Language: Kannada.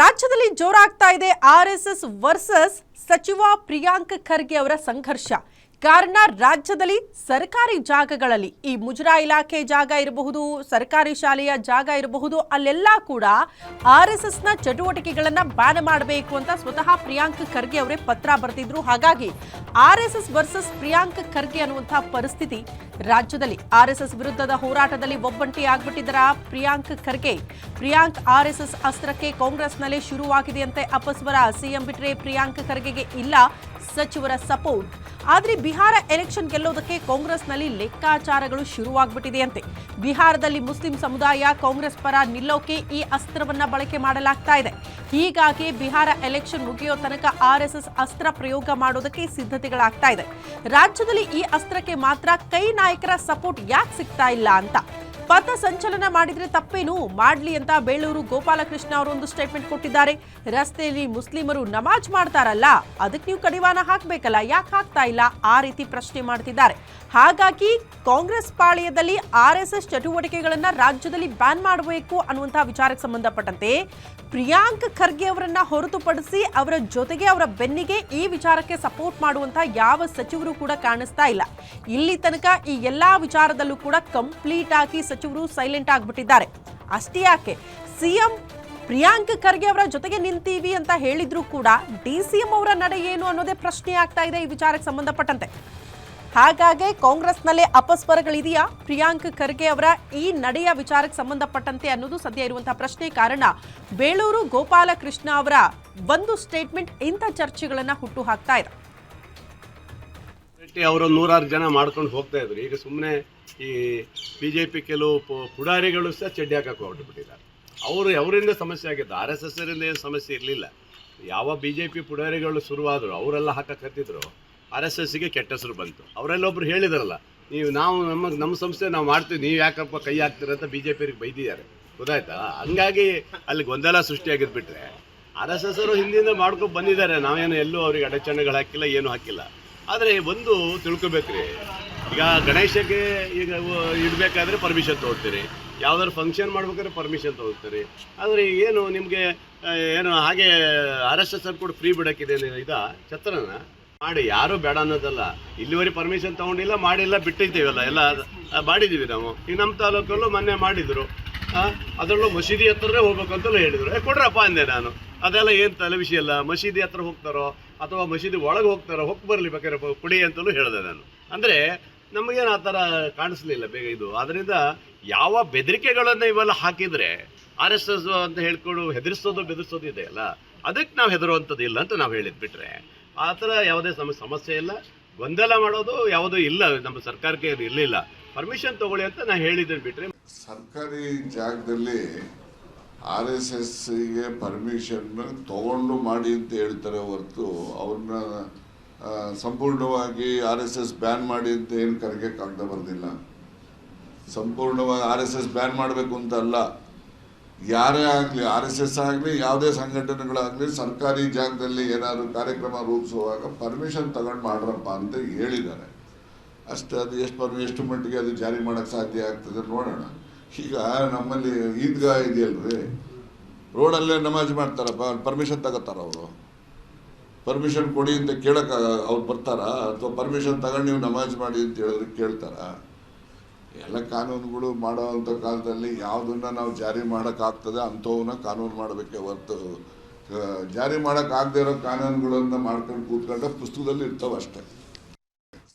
ರಾಜ್ಯದಲ್ಲಿ ಜೋರಾಗ್ತಾ ಇದೆ ಆರ್ ಎಸ್ ಎಸ್ ವರ್ಸಸ್ ಸಚಿವ ಪ್ರಿಯಾಂಕ್ ಖರ್ಗೆ ಅವರ ಸಂಘರ್ಷ. ಕಾರಣ ರಾಜ್ಯದಲ್ಲಿ ಸರ್ಕಾರಿ ಜಾಗಗಳಲ್ಲಿ ಈ ಮುಜರಾ ಇಲಾಖೆ ಜಾಗ ಇರಬಹುದು, ಸರ್ಕಾರಿ ಶಾಲೆಯ ಜಾಗ ಇರಬಹುದು, ಅಲ್ಲೆಲ್ಲ ಕೂಡ ಆರ್ ಎಸ್ ಎಸ್ನ ಚಟುವಟಿಕೆಗಳನ್ನ ಬ್ಯಾನ್ ಮಾಡಬೇಕು ಅಂತ ಸ್ವತಃ ಪ್ರಿಯಾಂಕ್ ಖರ್ಗೆ ಅವರೇ ಪತ್ರ ಬರೆದಿದ್ರು. ಹಾಗಾಗಿ R S S versus Priyank Kharge ಅನ್ನುವಂತಹ ಪರಿಸ್ಥಿತಿ ರಾಜ್ಯದಲ್ಲಿ, ಆರ್ ಎಸ್ ಎಸ್ ವಿರುದ್ಧದ ಹೋರಾಟದಲ್ಲಿ ಒಬ್ಬಂಟಿ ಆಗ್ಬಿಟ್ಟಿದ್ದರ Priyank Kharge. Priyank R S S ಅಸ್ತ್ರಕ್ಕೆ ಕಾಂಗ್ರೆಸ್ನಲ್ಲೇ ಶುರುವಾಗಿದೆಯಂತೆ ಅಪಸ್ವರ. ಸಿಎಂ ಬಿಟ್ರೆ ಪ್ರಿಯಾಂಕ್ ಖರ್ಗೆಗೆ ಇಲ್ಲ, ಸಚಿವರ ಸಪೋರ್ಟ್ ಆದ್ರೆ ಬಿಹಾರ ಎಲೆಕ್ಷನ್ ಗೆಲ್ಲೋದಕ್ಕೆ ಕಾಂಗ್ರೆಸ್ನಲ್ಲಿ ಲೆಕ್ಕಾಚಾರಗಳು ಶುರುವಾಗ್ಬಿಟ್ಟಿದೆಯಂತೆ. ಬಿಹಾರದಲ್ಲಿ ಮುಸ್ಲಿಂ ಸಮುದಾಯ ಕಾಂಗ್ರೆಸ್ ಪರ ನಿಲ್ಲೋಕೆ ಈ ಅಸ್ತ್ರವನ್ನ ಬಳಕೆ ಮಾಡಲಾಗ್ತಾ ಇದೆ. ಹೀಗಾಗಿ ಬಿಹಾರ ಎಲೆಕ್ಷನ್ ಮುಗಿಯೋ ತನಕ ಆರ್ಎಸ್ಎಸ್ ಅಸ್ತ್ರ ಪ್ರಯೋಗ ಮಾಡೋದಕ್ಕೆ ಸಿದ್ಧತೆಗಳಾಗ್ತಾ ಇದೆ. ರಾಜ್ಯದಲ್ಲಿ ಈ ಅಸ್ತ್ರಕ್ಕೆ ಮಾತ್ರ ಕೈ ನಾಯಕರ ಸಪೋರ್ಟ್ ಯಾಕೆ ಸಿಗ್ತಾ ಇಲ್ಲ ಅಂತ ಪಥ ಸಂಚಲನ ಮಾಡಿದ್ರೆ ತಪ್ಪೇನು? ಮಾಡ್ಲಿ ಅಂತ ಬೇಳೂರು ಗೋಪಾಲಕೃಷ್ಣ ಅವರು ಒಂದು ಸ್ಟೇಟ್ಮೆಂಟ್ ಕೊಟ್ಟಿದ್ದಾರೆ. ರಸ್ತೆಯಲ್ಲಿ ಮುಸ್ಲಿಮರು ನಮಾಜ್ ಮಾಡ್ತಾರಲ್ಲ, ಅದಕ್ಕೆ ನೀವು ಕಡಿವಾಣ ಹಾಕ್ಬೇಕಲ್ಲ, ಯಾಕೆ ಹಾಕ್ತಾ ಇಲ್ಲ? ಆ ರೀತಿ ಪ್ರಶ್ನೆ ಮಾಡ್ತಿದ್ದಾರೆ. ಹಾಗಾಗಿ ಕಾಂಗ್ರೆಸ್ ಪಾಳ್ಯದಲ್ಲಿ ಆರ್ ಎಸ್ ಎಸ್ ಚಟುವಟಿಕೆಗಳನ್ನ ರಾಜ್ಯದಲ್ಲಿ ಬ್ಯಾನ್ ಮಾಡಬೇಕು ಅನ್ನುವಂತಹ ವಿಚಾರಕ್ಕೆ ಸಂಬಂಧಪಟ್ಟಂತೆ ಪ್ರಿಯಾಂಕ್ ಖರ್ಗೆ ಅವರನ್ನ ಹೊರತುಪಡಿಸಿ ಅವರ ಜೊತೆಗೆ ಅವರ ಬೆನ್ನಿಗೆ ಈ ವಿಚಾರಕ್ಕೆ ಸಪೋರ್ಟ್ ಮಾಡುವಂತಹ ಯಾವ ಸಚಿವರು ಕೂಡ ಕಾಣಿಸ್ತಾ ಇಲ್ಲ. ಇಲ್ಲಿ ತನಕ ಈ ಎಲ್ಲಾ ವಿಚಾರದಲ್ಲೂ ಕೂಡ ಕಂಪ್ಲೀಟ್ ಆಗಿ ಸಚಿವರು ಸೈಲೆಂಟ್ ಆಗಿಬಿಟ್ಟಿದ್ದಾರೆ. ಅಷ್ಟೇ ಯಾಕೆ, ಸಿಎಂ ಪ್ರಿಯಾಂಕ್ ಖರ್ಗೆ ಅವರ ಜೊತೆಗೆ ನಿಂತೀವಿ ಅಂತ ಹೇಳಿದ್ರು ಕೂಡ ಡಿ ಅವರ ನಡೆ ಏನು ಅನ್ನೋದೇ ಪ್ರಶ್ನೆ ಆಗ್ತಾ ಇದೆ ಈ ವಿಚಾರಕ್ಕೆ ಸಂಬಂಧಪಟ್ಟಂತೆ. ಹಾಗಾಗಿ ಕಾಂಗ್ರೆಸ್ನಲ್ಲೇ ಅಪಸ್ವರಗಳಿದೆಯಾ? ಪ್ರಿಯಾಂಕ್ ಖರ್ಗೆ ಅವರ ಈ ನಡೆಯ ವಿಚಾರಕ್ಕೆ ಸಂಬಂಧಪಟ್ಟಂತೆ ಅನ್ನೋದು ಸದ್ಯ ಇರುವಂತಹ ಪ್ರಶ್ನೆ. ಕಾರಣ, ಬೇಳೂರು ಗೋಪಾಲಕೃಷ್ಣ ಅವರ ಒಂದು ಸ್ಟೇಟ್ಮೆಂಟ್ ಇಂಥ ಚರ್ಚೆಗಳನ್ನ ಹುಟ್ಟು ಹಾಕ್ತಾ ಇದೆ. ಅವರು ನೂರಾರು ಜನ ಮಾಡ್ಕೊಂಡು ಹೋಗ್ತಾ ಇದ್ರು. ಈಗ ಸುಮ್ಮನೆ ಈ ಬಿ ಜೆ ಪಿ ಕೆಲವು ಪುಡಾರಿಗಳು ಸಹ ಚಡ್ಡಿ ಹಾಕಕ್ಕೆ ಹೊರಟುಬಿಟ್ಟಿದ್ದಾರೆ. ಅವರು ಅವರಿಂದ ಸಮಸ್ಯೆ ಆಗಿದ್ದು ಆರ್ ಎಸ್ ಎಸ್ ಏನು ಸಮಸ್ಯೆ ಇರಲಿಲ್ಲ. ಯಾವ ಬಿ ಜೆ ಪಿ ಪುಡಾರಿಗಳು ಶುರುವಾದರೂ ಅವರೆಲ್ಲ ಹಾಕಕ್ಕೆ ಹತ್ತಿದ್ರು. ಆರ್ ಎಸ್ ಎಸ್ಸಿಗೆ ಕೆಟ್ಟ ಹೆಸರು ಬಂತು. ಅವರೆಲ್ಲ ಒಬ್ರು ಹೇಳಿದಾರಲ್ಲ, ನೀವು, ನಾವು ನಮ್ಮ ನಮ್ಮ ಸಂಸ್ಥೆ ನಾವು ಮಾಡ್ತೀವಿ, ನೀವು ಯಾಕಪ್ಪ ಕೈ ಹಾಕ್ತೀರ ಅಂತ ಬಿ ಜೆ ಪಿಗೆ ಬೈದಿದ್ದಾರೆ. ಗೊತ್ತಾಯ್ತಾ? ಹಂಗಾಗಿ ಅಲ್ಲಿ ಗೊಂದಲ ಸೃಷ್ಟಿ ಆಗಿದ್ಬಿಟ್ರೆ ಆರ್ ಎಸ್ ಎಸ್ ಅವರು ಹಿಂದಿಂದ ಮಾಡ್ಕೊಂಡು ಬಂದಿದ್ದಾರೆ. ನಾವೇನು ಎಲ್ಲೂ ಅವ್ರಿಗೆ ಅಡಚಣೆಗಳು ಹಾಕಿಲ್ಲ, ಏನು ಹಾಕಿಲ್ಲ. ಆದರೆ ಒಂದು ತಿಳ್ಕೊಬೇಕ್ರಿ. ಈಗ ಗಣೇಶಕ್ಕೆ ಈಗ ಇಡಬೇಕಾದ್ರೆ ಪರ್ಮಿಷನ್ ತೊಗೊಳ್ತೀರಿ. ಯಾವ್ದಾದ್ರು ಫಂಕ್ಷನ್ ಮಾಡ್ಬೇಕಾದ್ರೆ ಪರ್ಮಿಷನ್ ತೊಗೊಳ್ತೀರಿ. ಆದರೆ ಏನು ನಿಮಗೆ ಏನು ಹಾಗೆ ಆರ್ ಎಸ್ ಎಸ್ ಕೂಡ ಫ್ರೀ ಬಿಡೋಕ್ಕಿದೆ ಇದ ಛತ್ರನ? ಮಾಡಿ, ಯಾರೂ ಬೇಡ ಅನ್ನೋದಲ್ಲ. ಇಲ್ಲಿವರೆಗೆ ಪರ್ಮಿಷನ್ ತೊಗೊಂಡಿಲ್ಲ, ಮಾಡಿಲ್ಲ, ಬಿಟ್ಟಿದ್ದೀವಲ್ಲ, ಎಲ್ಲ ಮಾಡಿದ್ದೀವಿ ನಾವು. ಈಗ ನಮ್ಮ ತಾಲೂಕಲ್ಲೂ ಮೊನ್ನೆ ಮಾಡಿದರು. ಅದರಲ್ಲೂ ಮಸೀದಿ ಹತ್ರನೇ ಹೋಗ್ಬೇಕಂತಲೂ ಹೇಳಿದರು. ಏ, ಕೊಡ್ರಪ್ಪ ಅಂದೆ ನಾನು. ಅದೆಲ್ಲ ಏನು ತಲೆ ವಿಷಯ ಅಲ್ಲ ಮಸೀದಿ ಹತ್ರ ಹೋಗ್ತಾರೋ? ಅಥವಾ ಮಸೀದಿ ಒಳಗೆ ಹೋಗ್ತಾರೋ, ಹೋಗಿ ಬರಲಿ ಬೇಕಾದ್ರೆ ಕುಡಿ ಅಂತಲೂ ಹೇಳಿದೆ ನಾನು. ಅಂದರೆ ನಮಗೇನು ಆ ಥರ ಕಾಣಿಸ್ಲಿಲ್ಲ ಬೇಗ ಇದು. ಆದ್ದರಿಂದ ಯಾವ ಬೆದರಿಕೆಗಳನ್ನು ಇವೆಲ್ಲ ಹಾಕಿದರೆ ಆರ್ ಎಸ್ ಎಸ್ ಅಂತ ಹೇಳ್ಕೊಂಡು ಹೆದರಿಸೋದು ಬೆದರಿಸೋದು ಇದೆಯಲ್ಲ, ಅದಕ್ಕೆ ನಾವು ಹೆದರುವಂಥದ್ದು ಇಲ್ಲ ಅಂತ ನಾವು ಹೇಳಿದ್ ಬಿಟ್ರೆ. ಆ ಥರ ಯಾವುದೇ ಸಮ ಸಮಸ್ಯೆ ಇಲ್ಲ. ಗೊಂದಲ ಮಾಡೋದು ಯಾವುದೂ ಇಲ್ಲ, ನಮ್ಮ ಸರ್ಕಾರಕ್ಕೆ ಇರಲಿಲ್ಲ. ಪರ್ಮಿಷನ್ ತಗೊಳ್ಳಿ ಅಂತ ನಾನು ಹೇಳಿದ್ದೇನೆ ಬಿಟ್ರೆ. ಸರ್ಕಾರಿ ಜಾಗದಲ್ಲಿ ಆರ್ ಎಸ್ ಎಸ್ಗೆ ಪರ್ಮಿಷನ್ ತಗೊಂಡು ಮಾಡಿ ಅಂತ ಹೇಳ್ತಾರೆ ಹೊರತು ಅವ್ರನ್ನ ಸಂಪೂರ್ಣವಾಗಿ ಆರ್ ಎಸ್ ಎಸ್ ಬ್ಯಾನ್ ಮಾಡಿ ಅಂತ ಏನು ಕರೆಗೆ ಕಾಗ್ದ ಬರ್ದಿಲ್ಲ. ಸಂಪೂರ್ಣವಾಗಿ ಆರ್ ಎಸ್ ಎಸ್ ಬ್ಯಾನ್ ಮಾಡಬೇಕು ಅಂತ ಅಲ್ಲ. ಯಾರೇ ಆಗಲಿ, ಆರ್ ಎಸ್ ಎಸ್ ಆಗಲಿ, ಯಾವುದೇ ಸಂಘಟನೆಗಳಾಗಲಿ, ಸರ್ಕಾರಿ ಜಾಗದಲ್ಲಿ ಏನಾದರೂ ಕಾರ್ಯಕ್ರಮ ರೂಪಿಸುವಾಗ ಪರ್ಮಿಷನ್ ತಗೊಂಡು ಮಾಡ್ರಪ್ಪ ಅಂತ ಹೇಳಿದ್ದಾರೆ. ಅಷ್ಟೇ, ಅದು ಎಷ್ಟು ಎಷ್ಟು ಮಟ್ಟಿಗೆ ಅದು ಜಾರಿ ಮಾಡೋಕ್ಕೆ ಸಾಧ್ಯ ಆಗ್ತದೆ ನೋಡೋಣ. ಈಗ ನಮ್ಮಲ್ಲಿ ಈದ್ಗಾ ಇದೆಯಲ್ರಿ ರೋಡಲ್ಲೇ ನಮಾಜ್ ಮಾಡ್ತಾರಪ್ಪ ಪರ್ಮಿಷನ್ ತಗೋತಾರ ಅವರು. ಪರ್ಮಿಷನ್ ಕೊಡಿ ಅಂತ ಕೇಳಕ್ಕೆ ಅವ್ರು ಬರ್ತಾರಾ? ಅಥವಾ ಪರ್ಮಿಷನ್ ತಗೊಂಡು ನೀವು ನಮಾಜ್ ಮಾಡಿ ಅಂತ ಹೇಳಿದ್ರೆ ಕೇಳ್ತಾರಾ? ಎಲ್ಲ ಕಾನೂನುಗಳು ಮಾಡೋ ಅಂಥ ಕಾಲದಲ್ಲಿ ಯಾವುದನ್ನ ನಾವು ಜಾರಿ ಮಾಡೋಕ್ಕಾಗ್ತದೆ ಅಂಥವನ್ನ ಕಾನೂನು ಮಾಡಬೇಕೆ ಹೊರತು. ಜಾರಿ ಮಾಡೋಕ್ಕಾಗದೇ ಇರೋ ಕಾನೂನುಗಳನ್ನು ಮಾಡ್ಕೊಂಡು ಕೂತ್ಕೊಂಡ್ರೆ ಪುಸ್ತಕದಲ್ಲಿ ಇರ್ತಾವೆ ಅಷ್ಟೇ